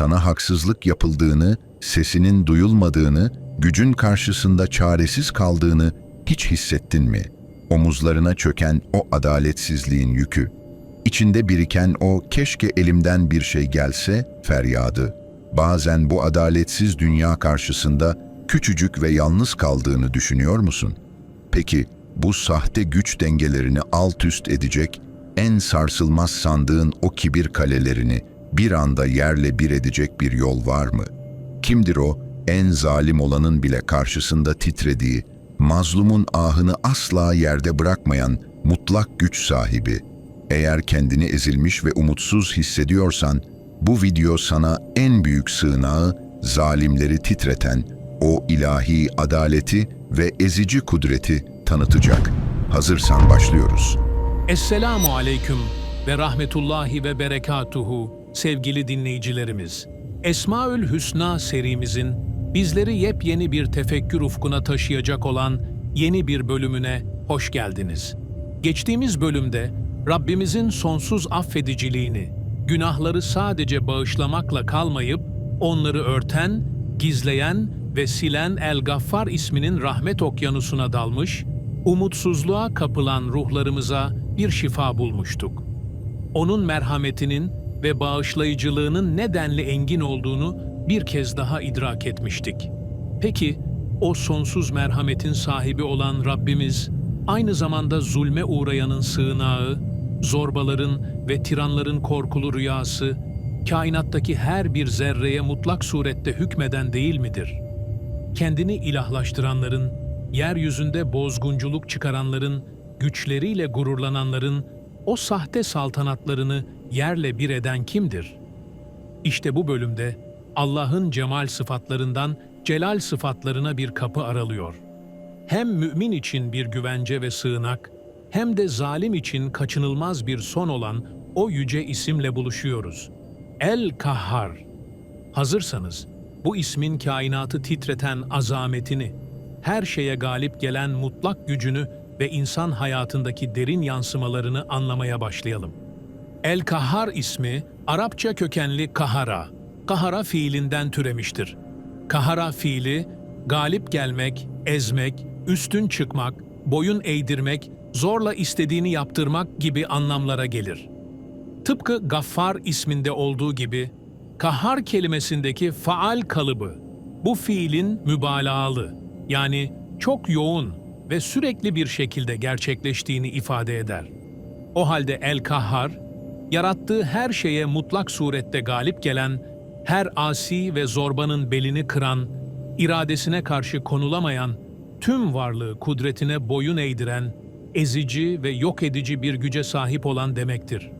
sana haksızlık yapıldığını, sesinin duyulmadığını, gücün karşısında çaresiz kaldığını hiç hissettin mi? Omuzlarına çöken o adaletsizliğin yükü, içinde biriken o keşke elimden bir şey gelse feryadı. Bazen bu adaletsiz dünya karşısında küçücük ve yalnız kaldığını düşünüyor musun? Peki bu sahte güç dengelerini alt üst edecek, en sarsılmaz sandığın o kibir kalelerini bir anda yerle bir edecek bir yol var mı? Kimdir o en zalim olanın bile karşısında titrediği, mazlumun ahını asla yerde bırakmayan mutlak güç sahibi? Eğer kendini ezilmiş ve umutsuz hissediyorsan, bu video sana en büyük sığınağı, zalimleri titreten, o ilahi adaleti ve ezici kudreti tanıtacak. Hazırsan başlıyoruz. Esselamu aleyküm ve rahmetullahi ve berekatuhu sevgili dinleyicilerimiz. Esmaül Hüsna serimizin bizleri yepyeni bir tefekkür ufkuna taşıyacak olan yeni bir bölümüne hoş geldiniz. Geçtiğimiz bölümde Rabbimizin sonsuz affediciliğini, günahları sadece bağışlamakla kalmayıp onları örten, gizleyen ve silen El Gaffar isminin rahmet okyanusuna dalmış, umutsuzluğa kapılan ruhlarımıza bir şifa bulmuştuk. Onun merhametinin ve bağışlayıcılığının nedenli engin olduğunu bir kez daha idrak etmiştik. Peki, o sonsuz merhametin sahibi olan Rabbimiz, aynı zamanda zulme uğrayanın sığınağı, zorbaların ve tiranların korkulu rüyası, kainattaki her bir zerreye mutlak surette hükmeden değil midir? Kendini ilahlaştıranların, yeryüzünde bozgunculuk çıkaranların, güçleriyle gururlananların, o sahte saltanatlarını yerle bir eden kimdir? İşte bu bölümde Allah'ın cemal sıfatlarından celal sıfatlarına bir kapı aralıyor. Hem mümin için bir güvence ve sığınak, hem de zalim için kaçınılmaz bir son olan o yüce isimle buluşuyoruz. El Kahhar. Hazırsanız bu ismin kainatı titreten azametini, her şeye galip gelen mutlak gücünü ve insan hayatındaki derin yansımalarını anlamaya başlayalım. El Kahhar ismi Arapça kökenli kahara, kahara fiilinden türemiştir. Kahara fiili galip gelmek, ezmek, üstün çıkmak, boyun eğdirmek, zorla istediğini yaptırmak gibi anlamlara gelir. Tıpkı Gaffar isminde olduğu gibi, kahhar kelimesindeki faal kalıbı, bu fiilin mübalağalı, yani çok yoğun ve sürekli bir şekilde gerçekleştiğini ifade eder. O halde el-kahhar, yarattığı her şeye mutlak surette galip gelen, her asi ve zorbanın belini kıran, iradesine karşı konulamayan, tüm varlığı kudretine boyun eğdiren, ezici ve yok edici bir güce sahip olan demektir.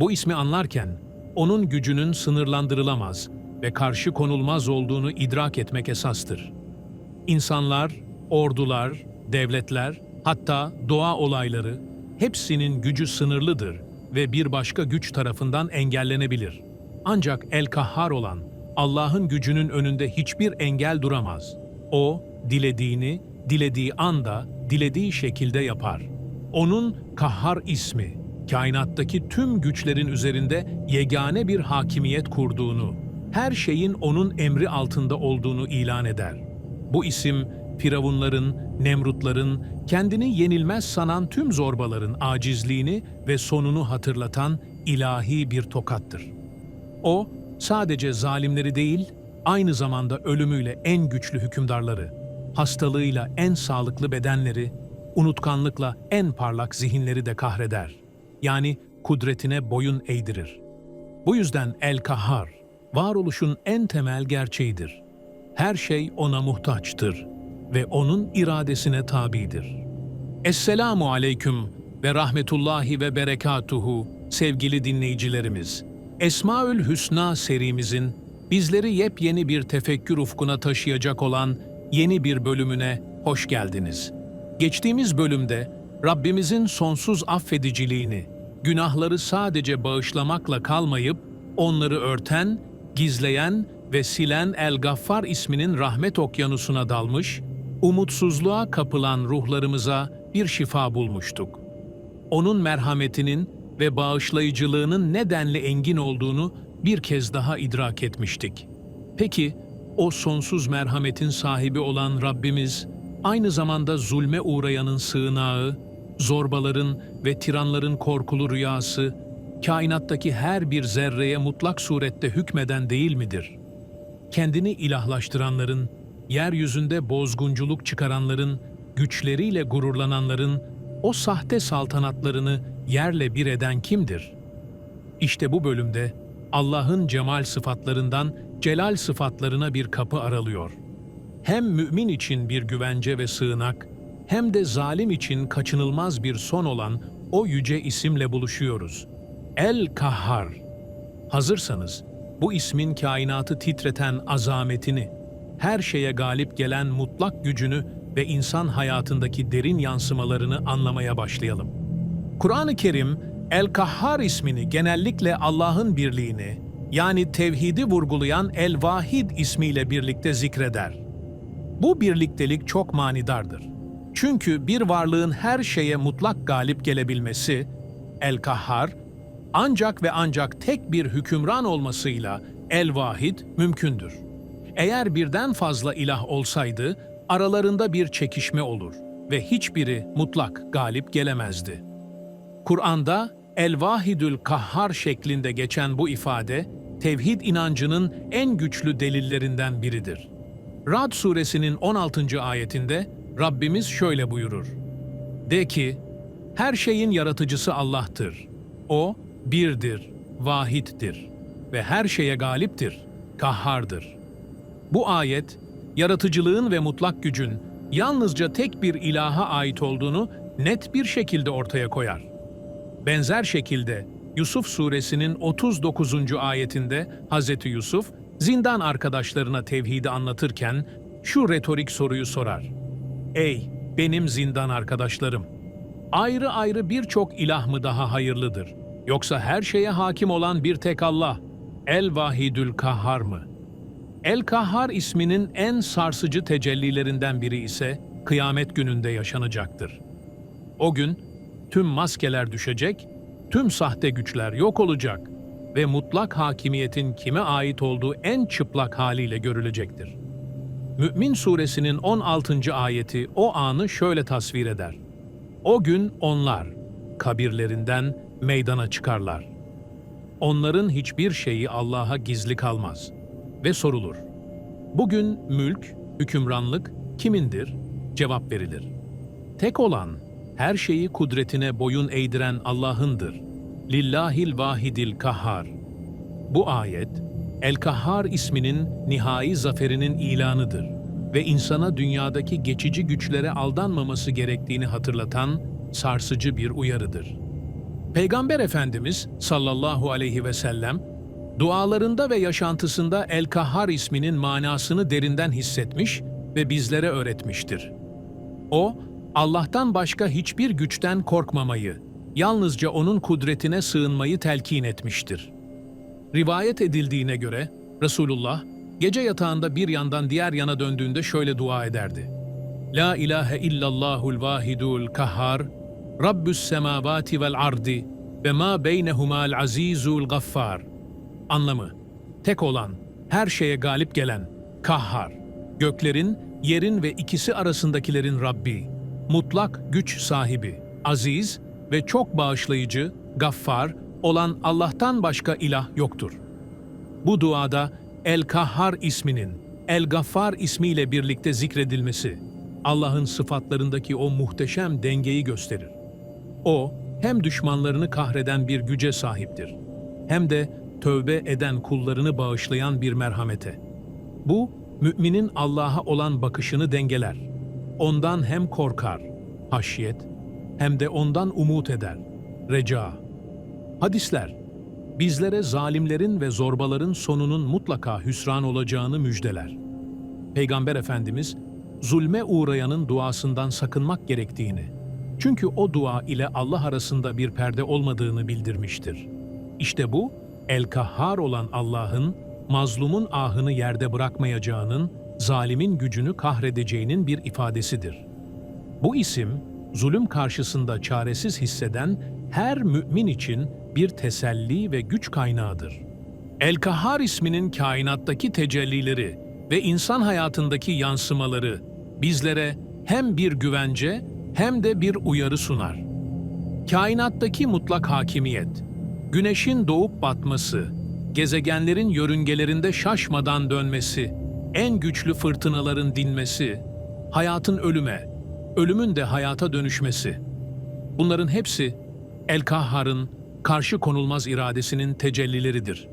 Bu ismi anlarken, onun gücünün sınırlandırılamaz ve karşı konulmaz olduğunu idrak etmek esastır. İnsanlar, ordular, devletler, hatta doğa olayları hepsinin gücü sınırlıdır ve bir başka güç tarafından engellenebilir. Ancak el-kahhar olan Allah'ın gücünün önünde hiçbir engel duramaz. O, dilediğini, dilediği anda, dilediği şekilde yapar. Onun kahhar ismi, kainattaki tüm güçlerin üzerinde yegane bir hakimiyet kurduğunu, her şeyin onun emri altında olduğunu ilan eder. Bu isim, Firavunların, Nemrutların, kendini yenilmez sanan tüm zorbaların acizliğini ve sonunu hatırlatan ilahi bir tokattır. O, sadece zalimleri değil, aynı zamanda ölümüyle en güçlü hükümdarları, hastalığıyla en sağlıklı bedenleri, unutkanlıkla en parlak zihinleri de kahreder. Yani kudretine boyun eğdirir. Bu yüzden El-Kahhar, varoluşun en temel gerçeğidir. Her şey ona muhtaçtır ve onun iradesine tabidir. Esselamu aleyküm ve rahmetullahi ve berekatuhu sevgili dinleyicilerimiz. Esmaül Hüsna serimizin bizleri yepyeni bir tefekkür ufkuna taşıyacak olan yeni bir bölümüne hoş geldiniz. Geçtiğimiz bölümde Rabbimizin sonsuz affediciliğini, günahları sadece bağışlamakla kalmayıp onları örten, gizleyen ve silen El Gaffar isminin rahmet okyanusuna dalmış, umutsuzluğa kapılan ruhlarımıza bir şifa bulmuştuk. Onun merhametinin ve bağışlayıcılığının nedenli engin olduğunu bir kez daha idrak etmiştik. Peki, o sonsuz merhametin sahibi olan Rabbimiz, aynı zamanda zulme uğrayanın sığınağı, zorbaların ve tiranların korkulu rüyası, kainattaki her bir zerreye mutlak surette hükmeden değil midir? Kendini ilahlaştıranların, yeryüzünde bozgunculuk çıkaranların, güçleriyle gururlananların, o sahte saltanatlarını yerle bir eden kimdir? İşte bu bölümde Allah'ın cemal sıfatlarından celal sıfatlarına bir kapı aralıyor. Hem mümin için bir güvence ve sığınak, hem de zalim için kaçınılmaz bir son olan o yüce isimle buluşuyoruz. El-Kahhar. Hazırsanız, bu ismin kainatı titreten azametini, her şeye galip gelen mutlak gücünü ve insan hayatındaki derin yansımalarını anlamaya başlayalım. Kur'an-ı Kerim, El-Kahhar ismini genellikle Allah'ın birliğini, yani tevhidi vurgulayan El-Vahid ismiyle birlikte zikreder. Bu birliktelik çok manidardır. Çünkü bir varlığın her şeye mutlak galip gelebilmesi, El-Kahhar, ancak ve ancak tek bir hükümran olmasıyla El-Vahid mümkündür. Eğer birden fazla ilah olsaydı, aralarında bir çekişme olur ve hiçbiri mutlak galip gelemezdi. Kur'an'da El-Vahidül Kahhar şeklinde geçen bu ifade, tevhid inancının en güçlü delillerinden biridir. Rad suresinin 16. ayetinde Rabbimiz şöyle buyurur. De ki, her şeyin yaratıcısı Allah'tır. O, birdir, vahittir ve her şeye galiptir, kahhardır. Bu ayet, yaratıcılığın ve mutlak gücün yalnızca tek bir ilaha ait olduğunu net bir şekilde ortaya koyar. Benzer şekilde Yusuf suresinin 39. ayetinde Hz. Yusuf, zindan arkadaşlarına tevhidi anlatırken şu retorik soruyu sorar. Ey benim zindan arkadaşlarım! Ayrı ayrı birçok ilah mı daha hayırlıdır? Yoksa her şeye hakim olan bir tek Allah, El-Vahidül Kahhar mı? El-Kahhar isminin en sarsıcı tecellilerinden biri ise kıyamet gününde yaşanacaktır. O gün tüm maskeler düşecek, tüm sahte güçler yok olacak ve mutlak hakimiyetin kime ait olduğu en çıplak haliyle görülecektir. Mü'min suresinin 16. ayeti o anı şöyle tasvir eder. O gün onlar kabirlerinden meydana çıkarlar. Onların hiçbir şeyi Allah'a gizli kalmaz ve sorulur. Bugün mülk, hükümranlık kimindir? Cevap verilir. Tek olan, her şeyi kudretine boyun eğdiren Allah'ındır. Lillahil vahidil kahhar. Bu ayet, El-Kahhar isminin nihai zaferinin ilanıdır ve insana dünyadaki geçici güçlere aldanmaması gerektiğini hatırlatan sarsıcı bir uyarıdır. Peygamber Efendimiz sallallahu aleyhi ve sellem, dualarında ve yaşantısında El-Kahhar isminin manasını derinden hissetmiş ve bizlere öğretmiştir. O, Allah'tan başka hiçbir güçten korkmamayı, yalnızca O'nun kudretine sığınmayı telkin etmiştir. Rivayet edildiğine göre Resulullah gece yatağında bir yandan diğer yana döndüğünde şöyle dua ederdi. La ilahe illallahul vahidul kahhar, Rabbüs semavati vel ardi ve ma beynehumal azizul gaffar. Anlamı, tek olan, her şeye galip gelen, kahhar, göklerin, yerin ve ikisi arasındakilerin Rabbi, mutlak güç sahibi, aziz ve çok bağışlayıcı, gaffar olan Allah'tan başka ilah yoktur. Bu duada El-Kahhar isminin El-Gaffar ismiyle birlikte zikredilmesi, Allah'ın sıfatlarındaki o muhteşem dengeyi gösterir. O, hem düşmanlarını kahreden bir güce sahiptir, hem de tövbe eden kullarını bağışlayan bir merhamete. Bu, müminin Allah'a olan bakışını dengeler. Ondan hem korkar, haşyet, hem de ondan umut eder, reca. Hadisler, bizlere zalimlerin ve zorbaların sonunun mutlaka hüsran olacağını müjdeler. Peygamber Efendimiz, zulme uğrayanın duasından sakınmak gerektiğini, çünkü o dua ile Allah arasında bir perde olmadığını bildirmiştir. İşte bu, El-Kahhar olan Allah'ın, mazlumun ahını yerde bırakmayacağının, zalimin gücünü kahredeceğinin bir ifadesidir. Bu isim, zulüm karşısında çaresiz hisseden her mümin için bir teselli ve güç kaynağıdır. El-Kahhar isminin kainattaki tecellileri ve insan hayatındaki yansımaları bizlere hem bir güvence hem de bir uyarı sunar. Kainattaki mutlak hakimiyet, güneşin doğup batması, gezegenlerin yörüngelerinde şaşmadan dönmesi, en güçlü fırtınaların dinmesi, hayatın ölüme, ölümün de hayata dönüşmesi. Bunların hepsi El-Kahhar'ın karşı konulmaz iradesinin tecellileridir.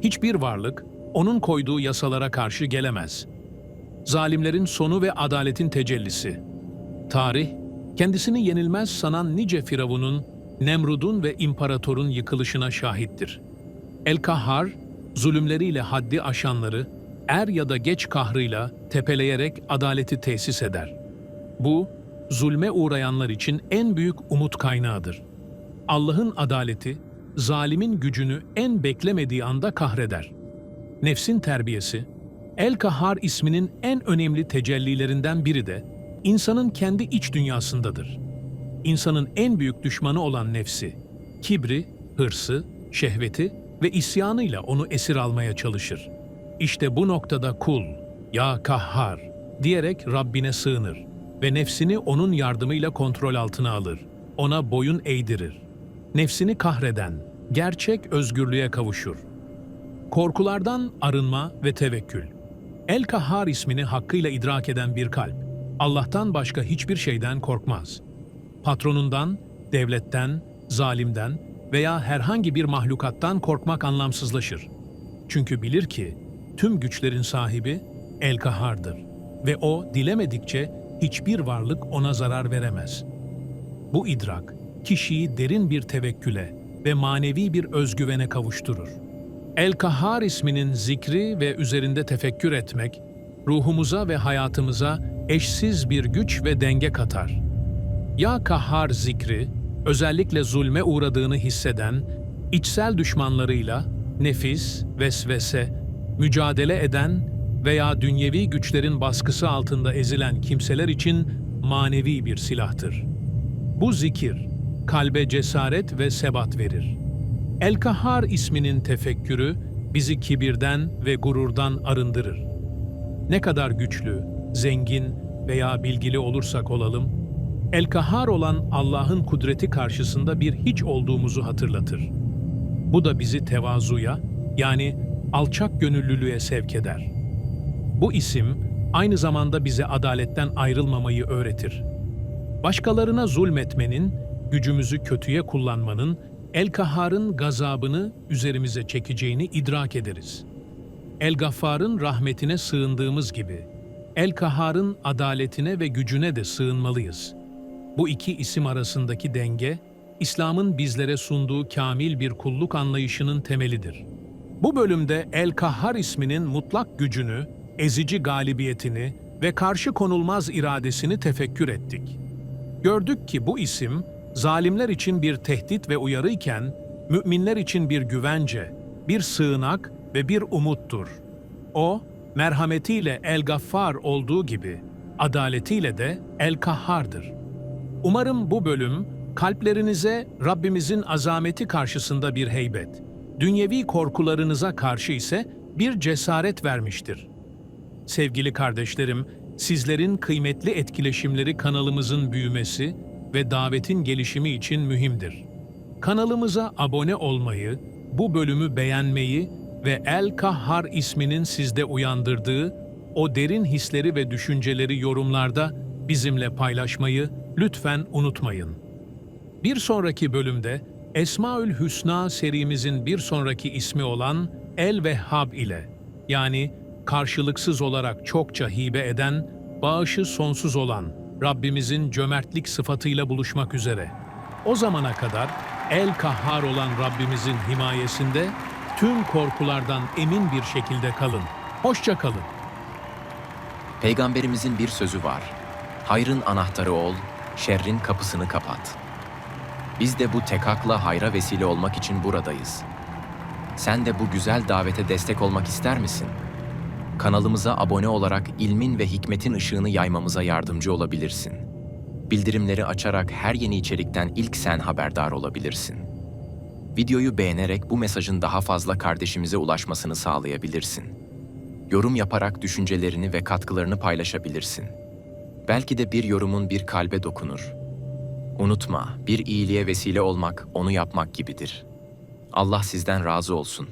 Hiçbir varlık onun koyduğu yasalara karşı gelemez. Zalimlerin sonu ve adaletin tecellisi. Tarih, kendisini yenilmez sanan nice firavunun, Nemrud'un ve imparatorun yıkılışına şahittir. El-Kahhar, zulümleriyle haddi aşanları, er ya da geç kahrıyla tepeleyerek adaleti tesis eder. Bu, zulme uğrayanlar için en büyük umut kaynağıdır. Allah'ın adaleti, zalimin gücünü en beklemediği anda kahreder. Nefsin terbiyesi, El-Kahhar isminin en önemli tecellilerinden biri de insanın kendi iç dünyasındadır. İnsanın en büyük düşmanı olan nefsi, kibri, hırsı, şehveti ve isyanıyla onu esir almaya çalışır. İşte bu noktada kul, ya kahhar diyerek Rabbine sığınır ve nefsini onun yardımıyla kontrol altına alır. Ona boyun eğdirir. Nefsini kahreden, gerçek özgürlüğe kavuşur. Korkulardan arınma ve tevekkül. El-Kahhar ismini hakkıyla idrak eden bir kalp, Allah'tan başka hiçbir şeyden korkmaz. Patronundan, devletten, zalimden veya herhangi bir mahlukattan korkmak anlamsızlaşır. Çünkü bilir ki tüm güçlerin sahibi El-Kahhar'dır ve o dilemedikçe hiçbir varlık ona zarar veremez. Bu idrak kişiyi derin bir tevekküle ve manevi bir özgüvene kavuşturur. El-Kahhar isminin zikri ve üzerinde tefekkür etmek, ruhumuza ve hayatımıza eşsiz bir güç ve denge katar. Ya Kahhar zikri, özellikle zulme uğradığını hisseden, içsel düşmanlarıyla, nefis, vesvese, mücadele eden veya dünyevi güçlerin baskısı altında ezilen kimseler için manevi bir silahtır. Bu zikir, kalbe cesaret ve sebat verir. El-Kahhar isminin tefekkürü bizi kibirden ve gururdan arındırır. Ne kadar güçlü, zengin veya bilgili olursak olalım, El-Kahhar olan Allah'ın kudreti karşısında bir hiç olduğumuzu hatırlatır. Bu da bizi tevazuya, yani alçak gönüllülüğe sevk eder. Bu isim aynı zamanda bize adaletten ayrılmamayı öğretir. Başkalarına zulmetmenin, gücümüzü kötüye kullanmanın, El-Kahhar'ın gazabını üzerimize çekeceğini idrak ederiz. El-Gaffar'ın rahmetine sığındığımız gibi, El-Kahhar'ın adaletine ve gücüne de sığınmalıyız. Bu iki isim arasındaki denge, İslam'ın bizlere sunduğu kamil bir kulluk anlayışının temelidir. Bu bölümde El-Kahhar isminin mutlak gücünü, ezici galibiyetini ve karşı konulmaz iradesini tefekkür ettik. Gördük ki bu isim, zalimler için bir tehdit ve uyarı iken, müminler için bir güvence, bir sığınak ve bir umuttur. O, merhametiyle El-Gaffar olduğu gibi, adaletiyle de El-Kahhar'dır. Umarım bu bölüm, kalplerinize Rabbimizin azameti karşısında bir heybet, dünyevi korkularınıza karşı ise bir cesaret vermiştir. Sevgili kardeşlerim, sizlerin kıymetli etkileşimleri kanalımızın büyümesi ve davetin gelişimi için mühimdir. Kanalımıza abone olmayı, bu bölümü beğenmeyi ve El Kahhar isminin sizde uyandırdığı o derin hisleri ve düşünceleri yorumlarda bizimle paylaşmayı lütfen unutmayın. Bir sonraki bölümde Esmaül Hüsna serimizin bir sonraki ismi olan El Vehhab ile yani karşılıksız olarak çokça hibe eden, bağışı sonsuz olan Rabbimizin cömertlik sıfatıyla buluşmak üzere. O zamana kadar El Kahhar olan Rabbimizin himayesinde tüm korkulardan emin bir şekilde kalın. Hoşça kalın. Peygamberimizin bir sözü var. Hayrın anahtarı ol, şerrin kapısını kapat. Biz de bu tekakla hayra vesile olmak için buradayız. Sen de bu güzel davete destek olmak ister misin? Kanalımıza abone olarak ilmin ve hikmetin ışığını yaymamıza yardımcı olabilirsin. Bildirimleri açarak her yeni içerikten ilk sen haberdar olabilirsin. Videoyu beğenerek bu mesajın daha fazla kardeşimize ulaşmasını sağlayabilirsin. Yorum yaparak düşüncelerini ve katkılarını paylaşabilirsin. Belki de bir yorumun bir kalbe dokunur. Unutma, bir iyiliğe vesile olmak, onu yapmak gibidir. Allah sizden razı olsun.